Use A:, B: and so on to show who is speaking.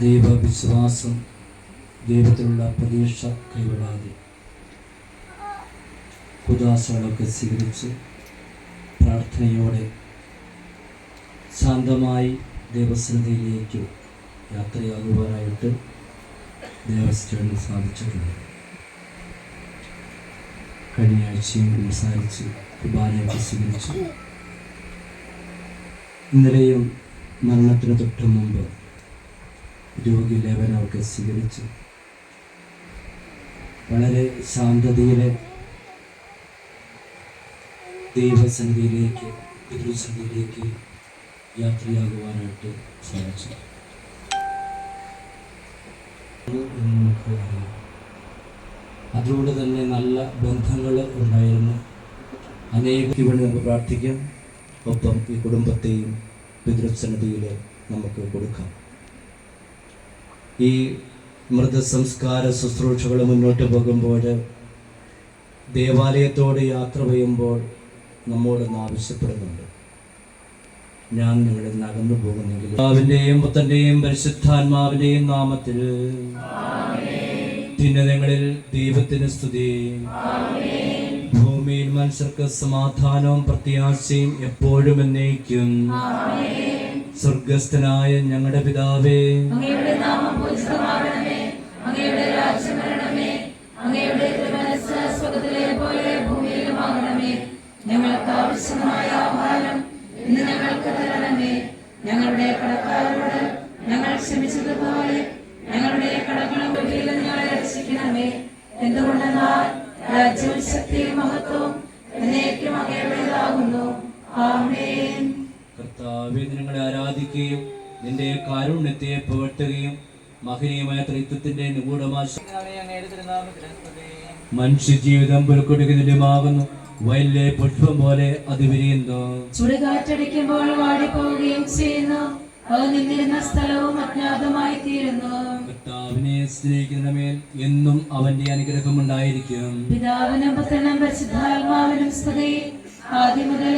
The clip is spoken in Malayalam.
A: ദൈവവിശ്വാസം ദൈവത്തിലുള്ള പ്രതീക്ഷ കൈവിടാതെ കുദാശകളൊക്കെ സ്വീകരിച്ച് പ്രാർത്ഥനയോടെ ശാന്തമായി ദേവസ്ഥയിലേക്ക് യാത്രയാകുവാനായിട്ട് ദേവസ്ഥേന് സാധിച്ചിട്ടുണ്ട് കഴിഞ്ഞ ആഴ്ചയും സംസാരിച്ച് കുർബാനയൊക്കെ സ്വീകരിച്ചു ഇന്നലെയും മരണത്തിന് തൊട്ട് മുമ്പ് രോഗി ലേപനമൊക്കെ സ്വീകരിച്ചു. വളരെ ശാന്തതയിലെ ദൈവസന്നിധിയിലേക്ക് പിതൃസന്നിധിയിലേക്ക് യാത്രയാകുവാനായിട്ട് സാധിച്ചു. അതിലൂടെ തന്നെ നല്ല ബന്ധങ്ങൾ ഉണ്ടായിരുന്നു. അനേക ഇവിടെ നമുക്ക് പ്രാർത്ഥിക്കാം. ഒപ്പം ഈ കുടുംബത്തെയും പിതൃസന്നിധിയിൽ നമുക്ക് കൊടുക്കാം. ഈ മൃതസംസ്കാര ശുശ്രൂഷകൾ മുന്നോട്ട് പോകുമ്പോൾ ദേവാലയത്തോട് യാത്ര ചെയ്യുമ്പോൾ നമ്മോടൊന്ന് ആവശ്യപ്പെടുന്നുണ്ട്. ഞാൻ നിങ്ങളിൽ നിന്ന് അകന്നു പോകുന്നെങ്കിൽ അവന്റെയും പുത്തന്റെയും പരിശുദ്ധാത്മാവിന്റെയും നാമത്തിൽ തിന്നതങ്ങളിൽ ദൈവത്തിന് സ്തുതി. ഭൂമിയിൽ മനുഷ്യർക്ക് സമാധാനവും പ്രത്യാശയും എപ്പോഴും എന്നേക്കും. സ്വർഗസ്ഥനായ ഞങ്ങളുടെ പിതാവേ.
B: ആഹാരം ഞങ്ങൾക്ക് തരണമേ. ഞങ്ങളുടെ കടക്കാരോട് ഞങ്ങൾ ക്ഷമിച്ചതുപോലെ ഞങ്ങളുടെ രാജ്യവും ശക്തിയും മഹത്വവും എന്നേക്കും അങ്ങയുടേതാകുന്നു. ആമേൻ.
A: കർത്താവെ നിങ്ങളെ ആരാധിക്കുകയും നിന്റെ കാരുണ്യത്തെ പുകഴ്ത്തുകയും മഹനീയമായ ത്രിത്വത്തിന്റെ നിഗൂഢമായ മനുഷ്യജീവിതം പുൽക്കൊടുക്കുന്നതിലുമാകുന്നു. വയലിലെ പുഷ്പം പോലെ അത് വിരിയുന്നു.
B: ചുടുകാറ്റടിക്കുമ്പോൾ വാടിപ്പോവുകയും ചെയ്യുന്നു. അത് നിന്നിരുന്ന സ്ഥലവും അജ്ഞാതമായി തീരുന്നു.
A: കർത്താവിനെ സ്നേഹിക്കുന്ന മേൽ എന്നും അവന്റെ അനുഗ്രഹം ഉണ്ടായിരിക്കും.
B: പിതാവിനും പുത്രനും പരിശുദ്ധാത്മാവിനും സ്തുതി. ആദ്യം മുതൽ